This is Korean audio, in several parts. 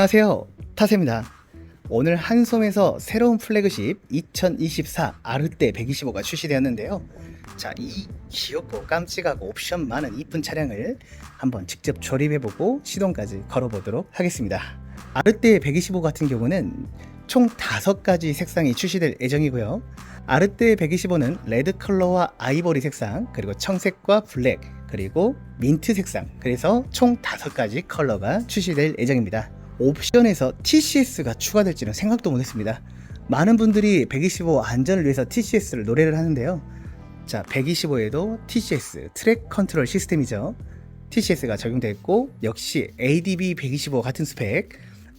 안녕하세요. 타세입니다. 오늘 한솜에서 새로운 플래그십 2024 아르떼 125가 출시되었는데요. 자, 이 귀엽고 깜찍하고 옵션 많은 이쁜 차량을 한번 직접 조립해보고 시동까지 걸어보도록 하겠습니다. 아르떼 125 같은 경우는 총 5가지 색상이 출시될 예정이고요. 아르떼 125는 레드 컬러와 아이보리 색상, 그리고 청색과 블랙, 그리고 민트 색상. 그래서 총 5가지 컬러가 출시될 예정입니다. 옵션에서 TCS가 추가될지는 생각도 못했습니다. 많은 분들이 125 안전을 위해서 TCS를 노래를 하는데요. 자, 125에도 TCS 트랙 컨트롤 시스템이죠. TCS가 적용됐고 역시 ADB 125 같은 스펙,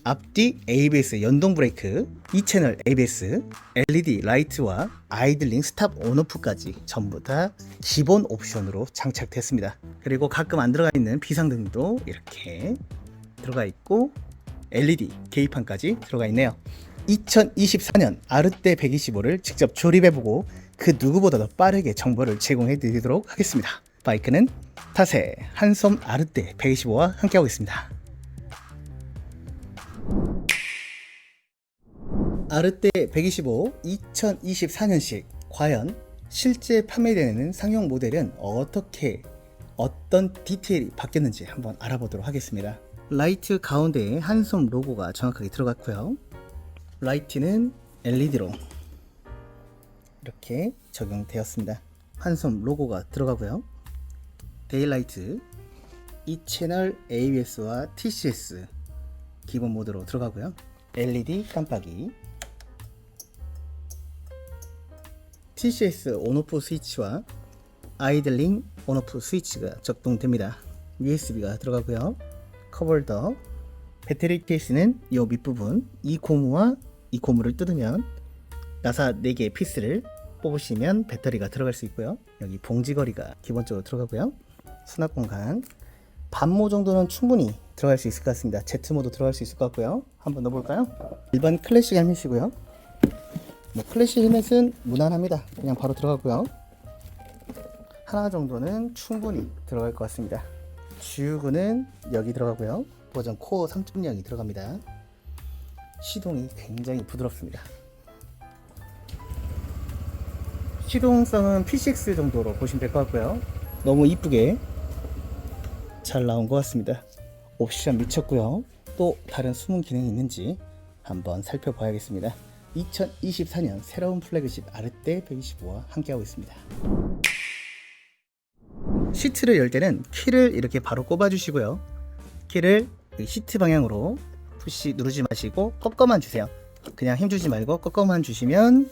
앞뒤 ABS 연동 브레이크, 2채널 ABS, LED 라이트와 아이들링 스탑 온오프까지 전부 다 기본 옵션으로 장착됐습니다. 그리고 가끔 안 들어가 있는 비상등도 이렇게 들어가 있고 LED 계기판까지 들어가 있네요. 2024년 아르떼 125를 직접 조립해보고 그 누구보다도 빠르게 정보를 제공해 드리도록 하겠습니다. 바이크는 타세 한섬 아르떼 125와 함께하고 있습니다. 아르떼 125 2024년식 과연 실제 판매되는 상용 모델은 어떻게 어떤 디테일이 바뀌었는지 한번 알아보도록 하겠습니다. 라이트 가운데에 한솜 로고가 정확하게 들어갔고요. 라이트는 LED로 이렇게 적용되었습니다. 한솜 로고가 들어가고요. 데일라이트 이 채널 ABS와 TCS 기본 모드로 들어가고요. LED 깜빡이 TCS 온오프 스위치와 아이들링 온오프 스위치가 적동됩니다. USB가 들어가고요. 커벌더 배터리 케이스는 이 밑부분 이 고무와 이 고무를 뜯으면 나사 4개의 피스를 뽑으시면 배터리가 들어갈 수 있고요. 여기 봉지거리가 기본적으로 들어가고요. 수납 공간 반모 정도는 충분히 들어갈 수 있을 것 같습니다. Z모도 들어갈 수 있을 것 같고요. 한번 넣어볼까요? 일반 클래식 헬멧이고요. 뭐 클래식 헬멧은 무난합니다. 그냥 바로 들어가고요. 하나 정도는 충분히 들어갈 것 같습니다. 주유구는 여기 들어가고요. 버전 코어 3.0이 들어갑니다. 시동이 굉장히 부드럽습니다. 시동성은 P6 정도로 보시면 될 것 같고요. 너무 이쁘게 잘 나온 것 같습니다. 옵션 미쳤고요. 또 다른 숨은 기능이 있는지 한번 살펴봐야겠습니다. 2024년 새로운 플래그십 아르떼 125와 함께하고 있습니다. 시트를 열 때는 키를 이렇게 바로 꼽아 주시고요. 키를 이 시트 방향으로 푸시 누르지 마시고 꺾어만 주세요. 그냥 힘주지 말고 꺾어만 주시면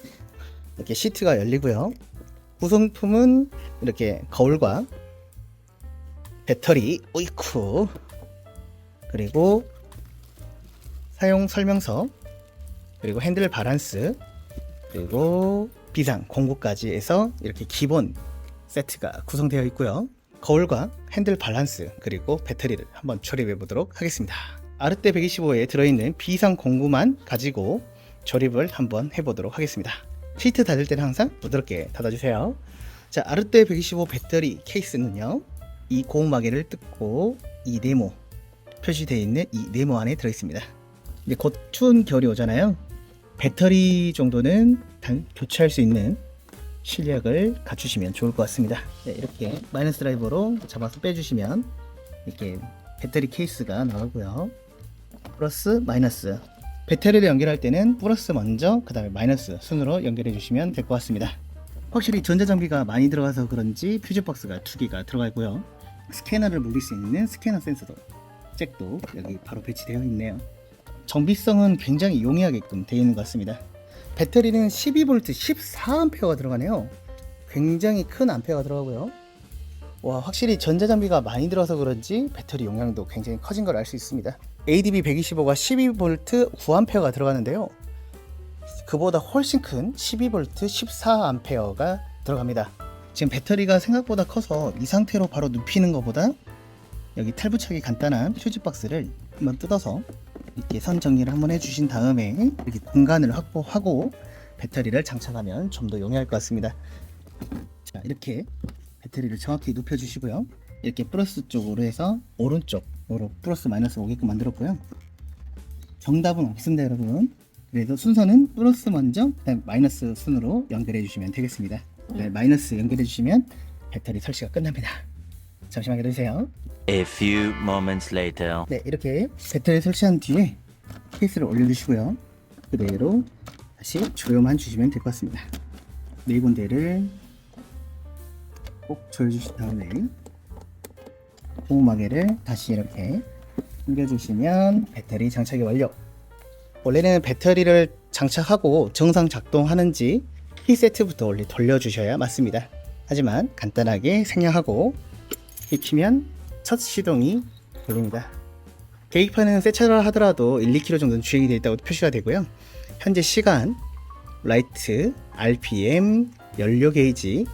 이렇게 시트가 열리고요. 구성품은 이렇게 거울과 배터리, 오이쿠 그리고 사용 설명서 그리고 핸들 바란스 그리고 비상 공구까지 해서 이렇게 기본 세트가 구성되어 있고요. 거울과 핸들 밸런스 그리고 배터리를 한번 조립해 보도록 하겠습니다. 아르떼 125에 들어있는 비상 공구만 가지고 조립을 한번 해보도록 하겠습니다. 시트 닫을 때는 항상 부드럽게 닫아주세요. 자, 아르떼 125 배터리 케이스는요. 이 고무마개를 뜯고 이 네모 표시되어 있는 이 네모 안에 들어있습니다. 이제 곧 추운 겨울이 오잖아요. 배터리 정도는 단 교체할 수 있는 실력을 갖추시면 좋을 것 같습니다. 네, 이렇게 마이너스 드라이버로 잡아서 빼주시면 이렇게 배터리 케이스가 나오고요. 플러스 마이너스 배터리를 연결할 때는 플러스 먼저 그 다음에 마이너스 순으로 연결해 주시면 될 것 같습니다. 확실히 전자장비가 많이 들어가서 그런지 퓨즈박스가 두 개가 들어가 있고요. 스캐너를 물릴 수 있는 스캐너 센서도 잭도 여기 바로 배치되어 있네요. 정비성은 굉장히 용이하게끔 되어 있는 것 같습니다. 배터리는 12V 14A가 들어가네요. 굉장히 큰 암페어가 들어가고요. 와, 확실히 전자장비가 많이 들어서 그런지 배터리 용량도 굉장히 커진 걸 알 수 있습니다. ADB 125가 12V 9A가 들어가는데요. 그보다 훨씬 큰 12V 14A가 들어갑니다. 지금 배터리가 생각보다 커서 이 상태로 바로 눕히는 것보다 여기 탈부착이 간단한 퓨즈 박스를 한번 뜯어서 이렇게 선 정리를 한번 해주신 다음에 이렇게 공간을 확보하고 배터리를 장착하면 좀 더 용이할 것 같습니다. 자 이렇게 배터리를 정확히 눕혀 주시고요. 이렇게 플러스 쪽으로 해서 오른쪽으로 플러스 마이너스 오게끔 만들었고요. 정답은 없습니다, 여러분. 그래도 순서는 플러스 먼저, 그다음 마이너스 순으로 연결해 주시면 되겠습니다. 네, 마이너스 연결해 주시면 배터리 설치가 끝납니다. 잠시만 기다리세요. A few moments later. 네, 이렇게 배터리 설치한 뒤에 케이스를 올려주시고요. 그대로 다시 조여만 주시면 될 것 같습니다. 네 군데를 꼭 조여주신 다음에 고무마개를 다시 이렇게 당겨주시면 배터리 장착이 완료. 원래는 배터리를 장착하고 정상 작동하는지 키세트부터 원래 돌려주셔야 맞습니다. 하지만 간단하게 생략하고 익히면 첫 시동이 걸립니다. 계기판은 새 차를 하더라도 1, 2km 정도는 주행이 되어 있다고 표시가 되고요. 현재 시간, 라이트, RPM, 연료 게이지,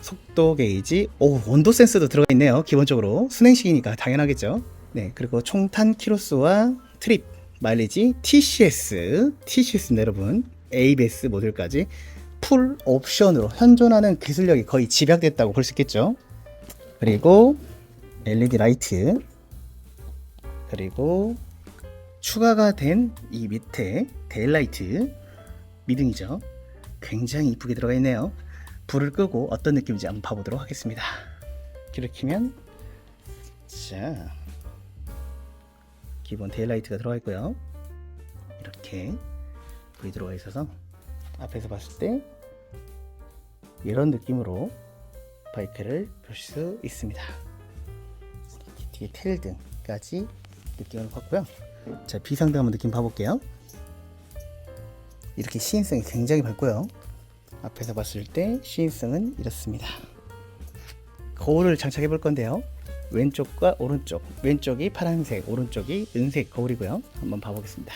속도 게이지, 오 온도 센서도 들어가 있네요. 기본적으로 순행식이니까 당연하겠죠. 네 그리고 총탄 키로수와 트립, 마일리지, TCS, TCS 여러분, ABS 모듈까지 풀 옵션으로 현존하는 기술력이 거의 집약됐다고 볼 수 있겠죠. 그리고 LED 라이트 그리고 추가가 된 이 밑에 데일라이트 미등이죠. 굉장히 이쁘게 들어가 있네요. 불을 끄고 어떤 느낌인지 한번 봐보도록 하겠습니다. 불을 켜면 자 기본 데일라이트가 들어가 있고요. 이렇게 불이 들어가 있어서 앞에서 봤을 때 이런 느낌으로 바이크를 볼수 있습니다. 뒤에 테일 등까지 느낌을 봤고요. 자 비상등 한번 느낌 봐볼게요. 이렇게 시인성이 굉장히 밝고요. 앞에서 봤을 때 시인성은 이렇습니다. 거울을 장착해 볼 건데요. 왼쪽과 오른쪽, 왼쪽이 파란색, 오른쪽이 은색 거울이고요. 한번 봐보겠습니다.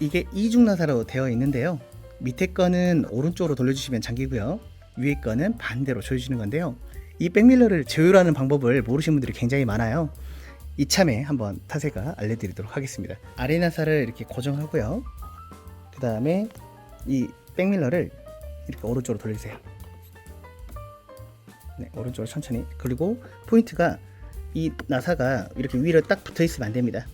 이게 이중 나사로 되어 있는데요. 밑에 거는 오른쪽으로 돌려주시면 잠기고요. 위에 거는 반대로 조여주시는 건데요. 이 백밀러를 조율하는 방법을 모르시는 분들이 굉장히 많아요. 이참에 한번 타세가 알려드리도록 하겠습니다. 아래 나사를 이렇게 고정하고요. 그 다음에 이 백밀러를 이렇게 오른쪽으로 돌려주세요. 네, 오른쪽으로 천천히. 그리고 포인트가 이 나사가 이렇게 위로 딱 붙어 있으면 안 됩니다.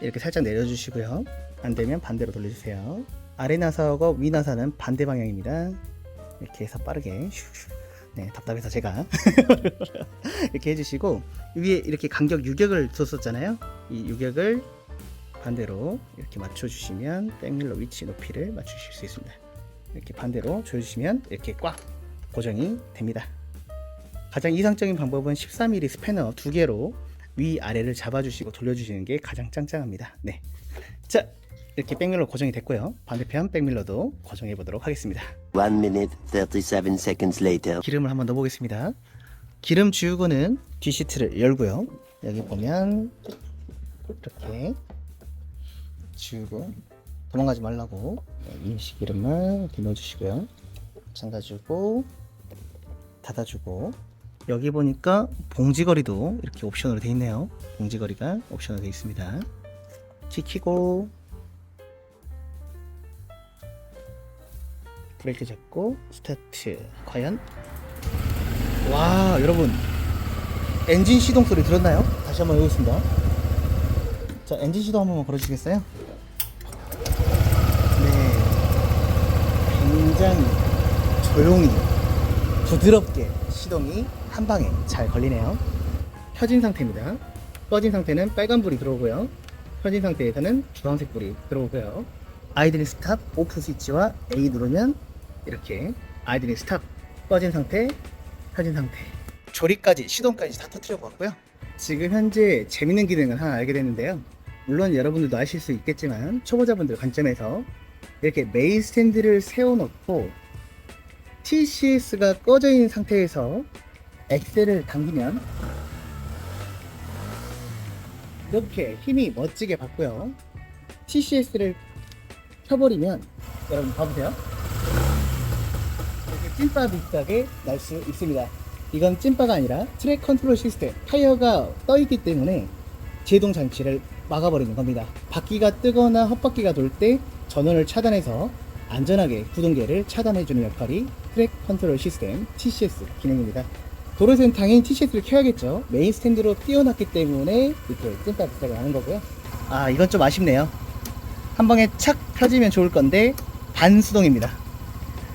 이렇게 살짝 내려주시고요. 안 되면 반대로 돌려주세요. 아래 나사와 위 나사는 반대 방향입니다. 이렇게 해서 빠르게. 네, 답답해서 제가 이렇게 해주시고 위에 이렇게 간격 유격을 뒀었잖아요. 이 유격을 반대로 이렇게 맞춰주시면 백밀러 위치 높이를 맞추실 수 있습니다. 이렇게 반대로 조여주시면 이렇게 꽉 고정이 됩니다. 가장 이상적인 방법은 13mm 스패너 두 개로 위 아래를 잡아주시고 돌려주시는 게 가장 짱짱합니다. 네, 자 이렇게 백밀러 고정이 됐고요. 반대편 백밀러도 고정해 보도록 하겠습니다. One minute, 37 seconds later. 기름을 한번 넣어 보겠습니다. 기름 주유구는 뒤 시트를 열고요. 여기 보면 이렇게 주유구 도망가지 말라고 임시 기름을 넣어주시고요. 잠가주고 닫아주고 여기 보니까 봉지거리도 이렇게 옵션으로 되어 있네요. 봉지거리가 옵션으로 되어 있습니다. 키 켜고 브레이크 잡고 스타트. 과연? 와 여러분. 엔진 시동 소리 들었나요? 다시 한번 해보겠습니다. 자 엔진 시동 한번 걸어주시겠어요? 네. 굉장히 조용히 부드럽게 시동이 한 방에 잘 걸리네요. 켜진 상태입니다. 꺼진 상태는 빨간불이 들어오고요. 켜진 상태에서는 주황색 불이 들어오고요. 아이들이 스탑 오프 스위치와 A 누르면 이렇게 아이들이 스탑 꺼진 상태 켜진 상태. 조립까지 시동까지 다 터트려 봤고요. 지금 현재 재밌는 기능을 하나 알게 됐는데요. 물론 여러분들도 아실 수 있겠지만 초보자분들 관점에서 이렇게 메인 스탠드를 세워놓고 TCS가 꺼져 있는 상태에서 엑셀을 당기면 이렇게 힘이 멋지게 받고요. TCS를 켜버리면 여러분 봐보세요 찐빠 비슷하게 날 수 있습니다. 이건 찐빠가 아니라 트랙 컨트롤 시스템 타이어가 떠 있기 때문에 제동 장치를 막아버리는 겁니다. 바퀴가 뜨거나 헛바퀴가 돌 때 전원을 차단해서 안전하게 구동계를 차단해주는 역할이 트랙 컨트롤 시스템 TCS 기능입니다. 도로에서는 당연히 TCS를 켜야겠죠. 메인 스탠드로 띄워놨기 때문에 이렇게 찐빠 비슷하게 하는 거고요. 아 이건 좀 아쉽네요. 한 방에 착 펴지면 좋을 건데 반수동입니다.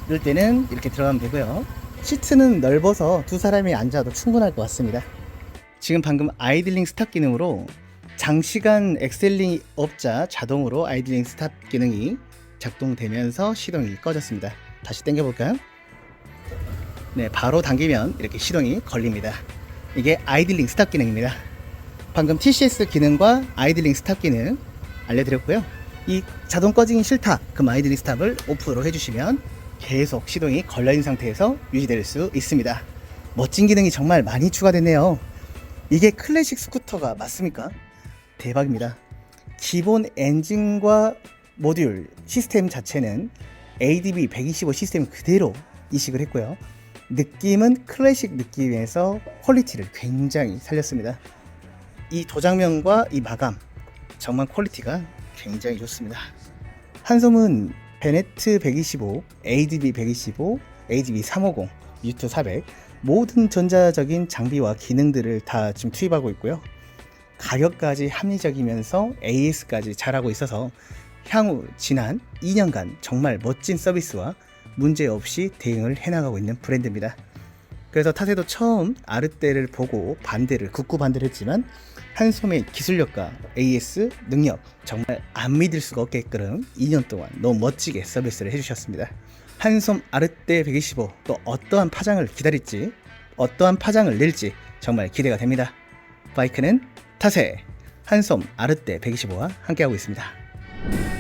이럴 때는 이렇게 들어가면 되고요. 시트는 넓어서 두 사람이 앉아도 충분할 것 같습니다. 지금 방금 아이들링 스탑 기능으로 장시간 엑셀링이 없자 자동으로 아이들링 스탑 기능이 작동되면서 시동이 꺼졌습니다. 다시 당겨볼까요? 네, 바로 당기면 이렇게 시동이 걸립니다. 이게 아이들링 스탑 기능입니다. 방금 TCS 기능과 아이들링 스탑 기능 알려드렸고요. 이 자동 꺼지기 싫다. 그럼 아이들링 스탑을 오프로 해주시면 계속 시동이 걸려있는 상태에서 유지될 수 있습니다. 멋진 기능이 정말 많이 추가됐네요. 이게 클래식 스쿠터가 맞습니까? 대박입니다. 기본 엔진과 모듈 시스템 자체는 ADB 125 시스템 그대로 이식을 했고요. 느낌은 클래식 느낌에서 퀄리티를 굉장히 살렸습니다. 이 도장면과 이 마감 정말 퀄리티가 굉장히 좋습니다. 한솜은 베네트 125, ADB 125, ADB 350, 유투 400 모든 전자적인 장비와 기능들을 다 지금 투입하고 있고요. 가격까지 합리적이면서 AS까지 잘하고 있어서 향후 지난 2년간 정말 멋진 서비스와 문제 없이 대응을 해나가고 있는 브랜드입니다. 그래서 타세도 처음 아르떼를 보고 반대를 굳고 반대를 했지만 한솜의 기술력과 AS 능력 정말 안 믿을 수가 없게끔 2년 동안 너무 멋지게 서비스를 해주셨습니다. 한솜 아르떼 125 또 어떠한 파장을 기다릴지 어떠한 파장을 낼지 정말 기대가 됩니다. 바이크는 타세 한솜 아르떼 125와 함께하고 있습니다.